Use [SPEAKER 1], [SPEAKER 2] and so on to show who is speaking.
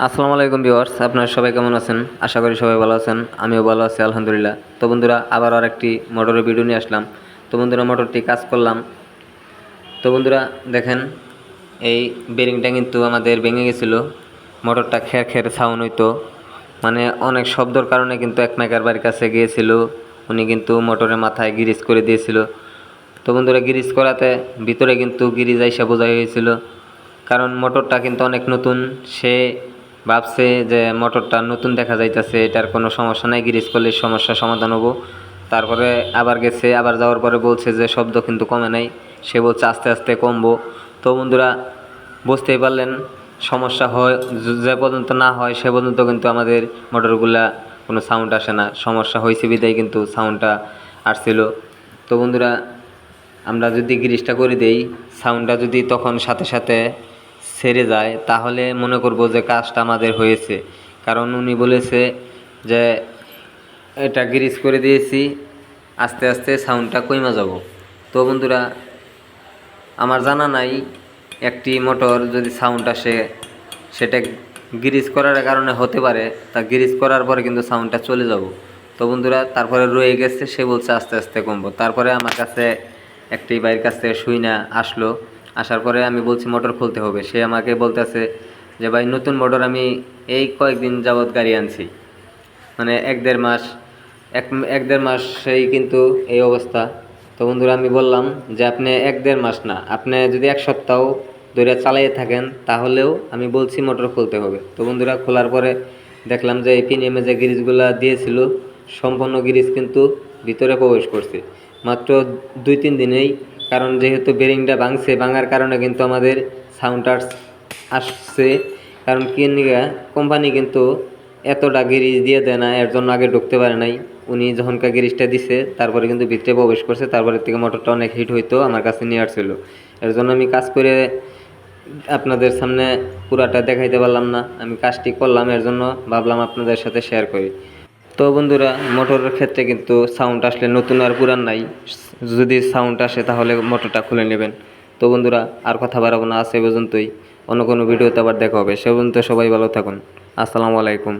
[SPEAKER 1] আসসালামু আলাইকুম ভিউয়ার্স, আপনারা সবাই কেমন আছেন? আশা করি সবাই ভালো আছেন, আমিও ভালো আছি, আলহামদুলিল্লাহ। তো বন্ধুরা, আবার আর একটি মোটরের ভিডিও নিয়ে আসলাম। তো বন্ধুরা, মোটরটি কাজ করলাম। তো বন্ধুরা, দেখেন, এই বেরিংটা কিন্তু আমাদের ভেঙে গেছিল। মোটরটা খের খের সাউন্ড হইতো। মানে অনেক শব্দর কারণে কিন্তু এক মেকার বাড়ির কাছে গিয়েছিল। উনি কিন্তু মোটরের মাথায় গিরিজ করে দিয়েছিল। তো বন্ধুরা, গিরিজ করাতে ভিতরে কিন্তু গিরিজ আইসা বোঝাই হয়েছিল। কারণ মোটরটা কিন্তু অনেক নতুন। সে ভাবছে যে মোটরটা নতুন দেখা যাইতেছে, এটার কোনো সমস্যা নাই, গিরিজ করলে সমস্যার সমাধান হব। তারপরে আবার গেছে, আবার যাওয়ার পরে বলছে যে শব্দ কিন্তু কমে নাই, সে বলছে আস্তে আস্তে কমবো। তো বন্ধুরা, বুঝতেই পারলেন, সমস্যা হয়, যে পর্যন্ত না হয়, সে পর্যন্ত কিন্তু আমাদের মোটরগুলা কোনো সাউন্ড আসে না। সমস্যা হয়েছে বিদায় কিন্তু সাউন্ডটা আসছিল। তো বন্ধুরা, আমরা যদি গ্রিজটা করে দেই সাউন্ডটা যদি তখন সাথে সাথে সেরে যায়, তাহলে মনে করব যে কাজটা আমাদের হয়েছে। কারণ উনি বলেছে যে, এটা গ্রিজ করে দিয়েছি, আস্তে আস্তে সাউন্ডটা কইমা যাব। তো বন্ধুরা, আমার জানা নাই একটি মোটর যদি সাউন্ড আসে, সেটা গ্রিজ করার কারণে হতে পারে, তা গ্রিজ করার পরে কিন্তু সাউন্ডটা চলে যাব। তো বন্ধুরা, তারপরে রয়ে গেছে, সে বলছে আস্তে আস্তে কমবো। তারপরে আমার কাছে একটি বাইরের কাছ থেকে শুই না আসলো। আসার পরে আমি বলছি, মোটর খুলতে হবে। সে আমাকে বলতেছে যে, ভাই, নতুন মোটর আমি এই কয়েকদিন যাবৎ গাড়ি আনছি। মানে এক দেড় মাস, এক এক দেড় মাস সেই কিন্তু এই অবস্থা। তো বন্ধুরা, আমি বললাম যে, আপনি এক দেড় মাস না, আপনি যদি এক সপ্তাহ ধরে চালিয়ে থাকেন, তাহলেও আমি বলছি মোটর খুলতে হবে। তো বন্ধুরা, খোলার পরে দেখলাম যে, এই পিনিএমে যে গিরিজগুলো দিয়েছিল, সম্পূর্ণ গিরিজ কিন্তু ভিতরে প্রবেশ করছে। মাত্র দুই, তিন দিনেই কারণ যেহেতু বেরিংটা ভাঙছে, ভাঙার কারণে কিন্তু আমাদের সাউন্ড আসছে। কারণ কি নিগা কোম্পানি কিন্তু এতটা গিরিজ দিয়ে দেয় না, এর জন্য আগে ঢুকতে পারে নাই। উনি যখনকার গিরিজটা দিছে, তারপরে কিন্তু ভিতরে প্রবেশ করছে, তারপরে থেকে মোটরটা অনেক হিট হইতো, আমার কাছে নিয়ে আসছিল এর জন্য আমি কাজ করে আপনাদের সামনে পুরাটা দেখাইতে পারলাম না। আমি কাজটি করলাম, এর জন্য ভাবলাম আপনাদের সাথে শেয়ার করি। তো বন্ধুরা, মোটরের ক্ষেত্রে কিন্তু সাউন্ড আসলে নতুন আর পুরান নাই। যদি সাউন্ড আসে তাহলে মোটরটা খুলে নেবেন। তো বন্ধুরা, আর কথা বাড়াবো না আছে পর্যন্তই। অন্য কোনো ভিডিওতে আবার দেখা হবে। সে পর্যন্ত সবাই ভালো থাকুন। আসসালামু আলাইকুম।